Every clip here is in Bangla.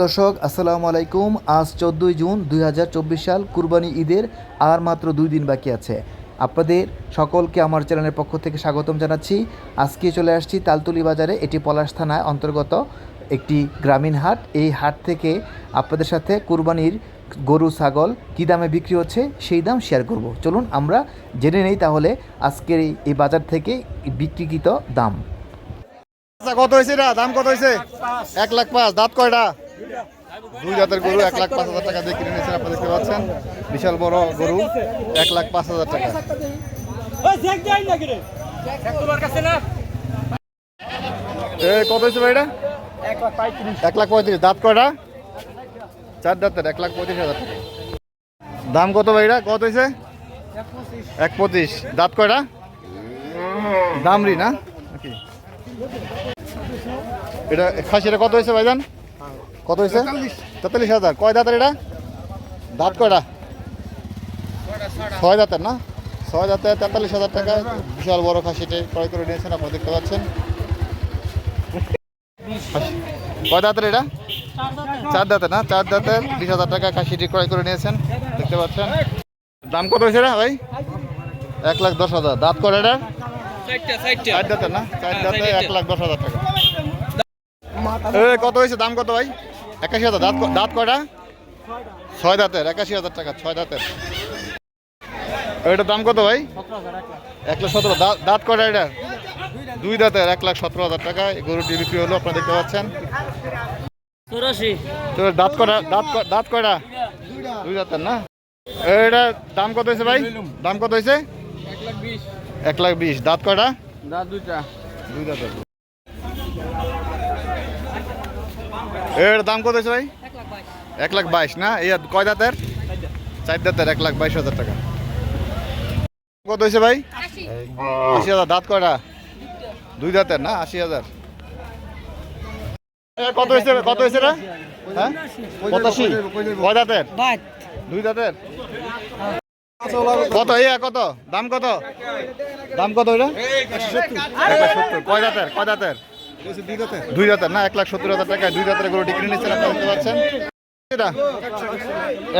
দর্শক, আসসালামু আলাইকুম। আজ চোদ্দোই জুন দুই হাজার চব্বিশ সাল, কুরবানি ঈদের আর মাত্র দুই দিন বাকি আছে। আপনাদের সকলকে আমার চ্যানেলের পক্ষ থেকে স্বাগতম জানাচ্ছি। আজকে চলে আসছি তালতুলি বাজারে, এটি পলাশ থানায় অন্তর্গত একটি গ্রামীণ হাট। এই হাট থেকে আপনাদের সাথে কুরবানির গরু, ছাগল কী দামে বিক্রি হচ্ছে সেই দাম শেয়ার করব। চলুন আমরা জেনে নেই তাহলে আজকের এই- বাজার থেকে বিক্রিকৃত দাম। কত হয়েছে দাম কত হয়েছে? এক লাখ পাঁচ। দাঁত কয়টা? দুই জাতের গরু, এক লাখ পাঁচ হাজার টাকা দিয়ে কিনে নিয়েছেন আপনি দেখতে পাচ্ছেন। বিশাল বড় গরু, এক লাখ পাঁচ হাজার টাকা। কত হয়েছে ভাই এক লাখ পঁয়ত্রিশ। দাঁত কয়টা? চার দাঁতের, এক লাখ পঁয়ত্রিশ হাজার টাকা। দাম কত ভাই কত হয়েছে? এক পঁচিশ। দাঁত কয়টা? দামরি না? এটা, খাসিটা কত হয়েছে ভাইজান? কত হয়েছে তেতাল্লিশ হাজার। কয় দাঁতের এটা? দাঁত কয়টা? ছয় দাঁতের না? ছয় দাঁতে তেতাল্লিশ হাজার টাকা। বিশাল বড় খাসিটি ক্রয় করে নিয়েছেন, আপনারা দেখতে পাচ্ছেন। কয় দাঁতের এটা? চার দাঁতের না? চার দাঁতের বিশ হাজার টাকা খাসিটি ক্রয় করে নিয়েছেন, দেখতে পাচ্ছেন। দাম কত হয়েছে ভাই? এক লাখ দশ হাজার। দাঁত করে এটা? চার দাঁতের না? চার দাঁতে এক লাখ দশ হাজার টাকা। কত হয়েছে দাম কত ভাই? একাশি হাজার দাঁত দাঁত কয়টা? ছয় দাঁতের একাশি হাজার টাকা ছয় দাঁতের। এটার দাম কত ভাই? এক লাখ সতেরো দাঁত কয়টা এটা? দুই দাঁতের এক লাখ সতেরো হাজার টাকা। এই গরুটি বিক্রি হলো আপনারা দেখতে পাচ্ছেন? তো দাঁত কয়টা দাঁত ক- দাঁত কয়টা? দুই দাঁতের না? এটা দাম কত হয়েছে ভাই? দাম কত হয়েছে? এক লাখ বিশ দাঁত কয়টা? দাঁত দুইটা। দুই দাঁতের। এর দাম কত হয়েছে ভাই? এক লাখ বাইশ। না? এই কয় দাঁতের? চার দাঁতের এক লাখ বাইশ হাজার টাকা। কত হয়েছে ভাই? আশি। হাজার দাঁত কয়টা? দুই দাঁতের না? আশি হাজার। কত হয়েছে? কত হয়েছে রে হ্যাঁ? পঁচাশি। কয় দাঁতের? দুই দাঁতের? কত? ইয়া কত? দাম কত? দাম কত এটা? কয় দাঁতের? কয় দাঁতের? দুই দাঁতের না এক লাখ সত্তর হাজার টাকায় দুই দাঁতের গরু কিনে নিচ্ছেন আপনারা দেখতে পাচ্ছেন। এটা?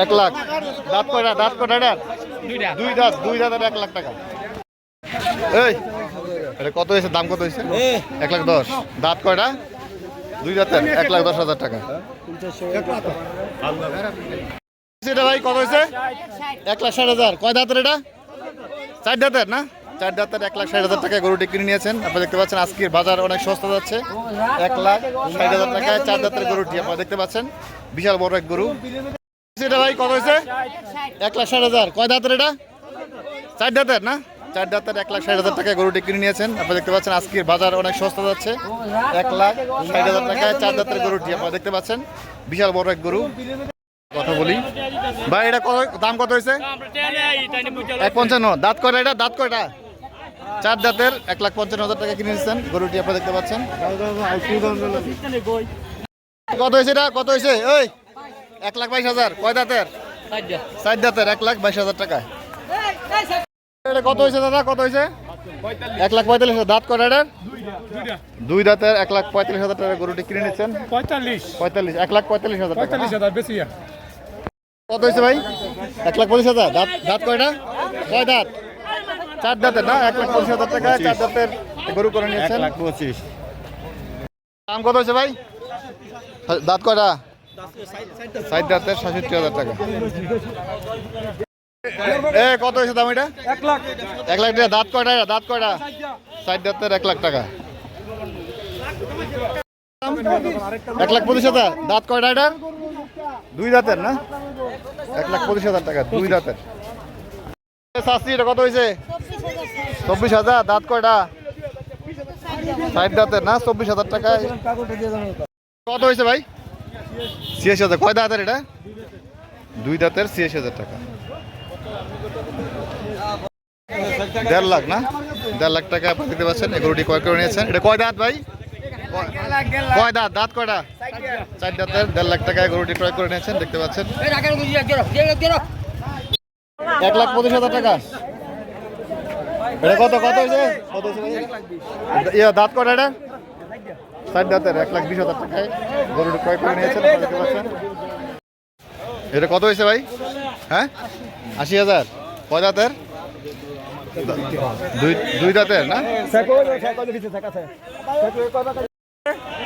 এক লাখ। দাঁত কয়টা? দাঁত কয়টা এটা দুই দাঁত দুই দাঁতের এক লাখ টাকা। এই এটা কত হয়েছে? দাম কত হয়েছে? এক লাখ দশ। দাঁত কয়টা? দুই দাঁতের এক লাখ দশ হাজার টাকা। এটা ভাই কত হয়েছে? এক লাখ ষাট হাজার। কয় দাঁতের এটা? চার দাঁতের না? চার দাঁতের এক লাখ ষাট হাজার টাকায় গরুটি কিনে নিয়েছেন। আপনারা দেখতে পাচ্ছেন আজকের বাজার অনেক সস্তা যাচ্ছে। এক লাখ ষাট হাজার টাকায় চার দাঁতের গরুটি আপনারা দেখতে পাচ্ছেন। বিশাল বড় এক গরু। এটা ভাই, কত হয়েছে? এক লাখ ষাট হাজার। কয় দাঁতের এটা? চার দাঁতের না? চার দাঁতের এক লাখ ষাট হাজার টাকায় গরুটি কিনে নিয়েছেন। আপনারা দেখতে পাচ্ছেন আজকের বাজার অনেক সস্তা যাচ্ছে। এক লাখ ষাট হাজার টাকায় চার দাঁতের গরুটি আপনারা দেখতে পাচ্ছেন। বিশাল বড় এক গরু। কথা বলি। ভাই, এটা কত দাম কত হয়েছে? এক পঞ্চান্ন। দাঁত কয়টা এটা? দাঁত কয়টা? চার দাঁতের এক লাখ পঞ্চান্ন হাজার টাকা কিনে নিচ্ছেন গরুটি আপনারা দেখতে পাচ্ছেন। কত হয়েছে এটা? কত হয়েছে? ওই এক লাখ বাইশ হাজার। কয় দাঁতের? চার দাঁতের এক লাখ বাইশ হাজার টাকা এটা কত হয়েছে দাদা? কত হয়েছে? এক লাখ পঁয়তাল্লিশ হাজার। দাঁত কয়টা এটার? দুই দাঁতের এক লাখ পঁয়তাল্লিশ হাজার টাকা গরুটি কিনে নিচ্ছেন পঁয়তাল্লিশ। পঁয়তাল্লিশ এক লাখ পঁয়তাল্লিশ হাজার টাকা। পঁয়তাল্লিশ হাজার বেশি কত হয়েছে ভাই? এক লাখ পঁচিশ হাজার। দাঁত দাঁত কয়টা? কয় দাঁত। চার দাঁতের না? এক লাখ পঁচিশ হাজার টাকা চার দাঁতের গরু করে নিয়েছেন। পঁচিশ। দাম কত হয়েছে ভাই? দাঁত কয়টা? ষাট দাঁতের সাতষট্টি হাজার টাকা। এ কত হয়েছে দাম এটা? এক লাখ। এক লাখ টাকা। দাঁত কয়টা এটা? দাঁত কয়টা? ষাট দাঁতের এক লাখ টাকা। এক লাখ পঁচিশ হাজার। দাঁত কয়টা এটা? দুই দাঁতের না? এক লাখ পঁচিশ হাজার টাকা দুই দাঁতের। শাস্তি এটা কত হয়েছে? চব্বিশ হাজার, দাঁত কয়টা? ষাট দাঁতের না? চব্বিশ হাজার টাকা কত হয়েছে ভাই? ছিয়াশি হাজার। কয় দাঁতের এটা? দুই দাঁতের ছিয়াশি হাজার টাকা। দেড় লাখ না? দেড় লাখ টাকা আপনি দেখতে পাচ্ছেন এই গরুটি ক্রয় করে নিয়েছেন। এটা কয় দাঁত ভাই? কয়- কয় দাঁত? দাঁত কয়টা? চার দাঁতের, দেড় লাখ টাকায় গরুটি ক্রয় করে নিয়েছেন, দেখতে পাচ্ছেন। এক লাখ পঁচিশ হাজার টাকা। এটা কত কত হয়েছে? কত হয়েছে? ইয়া, দাঁত কয়টা এটা? ষাট দাঁতের, এক লাখ বিশ হাজার টাকায়। গরুটি ক্রয় করে নিয়েছেন দেখতে এটা কত হয়েছে ভাই? হ্যাঁ? আশি হাজার। কয় দাঁতের? দুই দুই দাঁতের, না?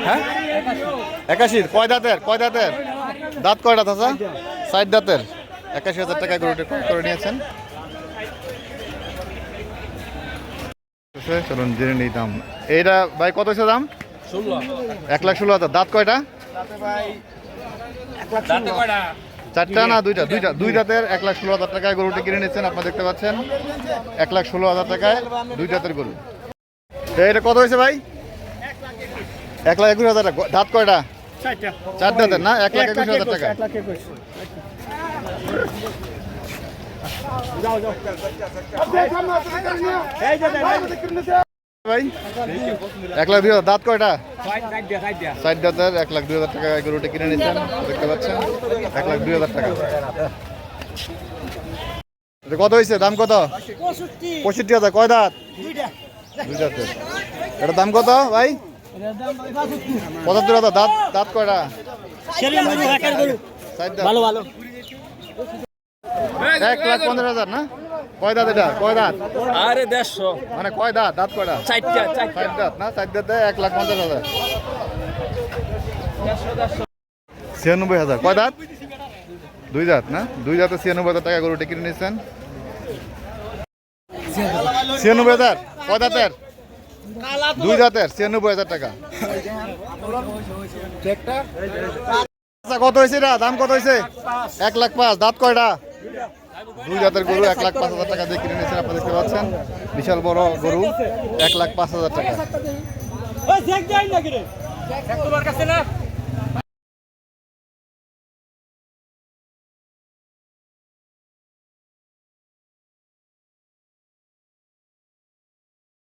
হ্যাঁ? একাশির, কয় দাঁতের? কয় দাঁতের? দাঁত কয়টা, চাচা? ষাট দাঁতের। একাশি হাজার টাকায় গরুটি করে নিয়েছেন। চলুন জেনে নিই দাম। এইটা ভাই কত হয়েছে দাম? এক লাখ ষোলো হাজার। দাঁত কয়টা? চারটা না দুইটা? দুইটা দুই দাঁতের এক লাখ ষোলো হাজার টাকায় গরুটি কিনে নিচ্ছেন আপনারা দেখতে পাচ্ছেন। এক লাখ ষোলো হাজার টাকায় দুই দাঁতের গরু। তো এটা কত হয়েছে ভাই? এক লাখ একুশ হাজার টাকা। দাঁত কয়টা? চার দাঁতের না? এক লাখ একুশ হাজার টাকা ভাই এক লাখ দুই হাজার। দাঁত কয়টা? ষাট দাঁতের এক লাখ দুই হাজার টাকা গরুটি কিনে নিচ্ছেন দেখতে পাচ্ছেন এক লাখ দুই হাজার টাকা। কত হয়েছে দাম কত? পঁয়ষট্টি হাজার। কয় দাঁত? দুই দাঁতের এটা দাম কত ভাই? পঁচাত্তর হাজার। দাঁত দাঁত কয়টা? ভালো ভালো। এক লাখ পনেরো হাজার না? কয় দাঁত এটা? কয় দাঁত? আরে দেড়শো। মানে কয় দাঁত? দাঁত কয়টা? চারটা ষাট দাঁত না? ষাট দাঁতে এক লাখ পঞ্চাশ হাজার। ছিয়ানব্বই হাজার। কয় দাঁত? দুই দাঁত না? দুই দাঁতে ছিয়ানব্বই হাজার টাকা গরুটি কিনে নিচ্ছেন ছিয়ানব্বই হাজার? কয় দাঁতের? দুই দাঁতের। ছিয়ানব্বই হাজার টাকা। আচ্ছা, কত হয়েছে এটা? দাম কত হয়েছে? এক লাখ পাঁচ। দাঁত কয়টা? দুই জাতের গরু, এক লাখ পাঁচ হাজার টাকা দিয়ে কিনে নিয়েছেন আপনি দেখতে পাচ্ছেন। বিশাল বড় গরু, এক লাখ পাঁচ হাজার টাকা।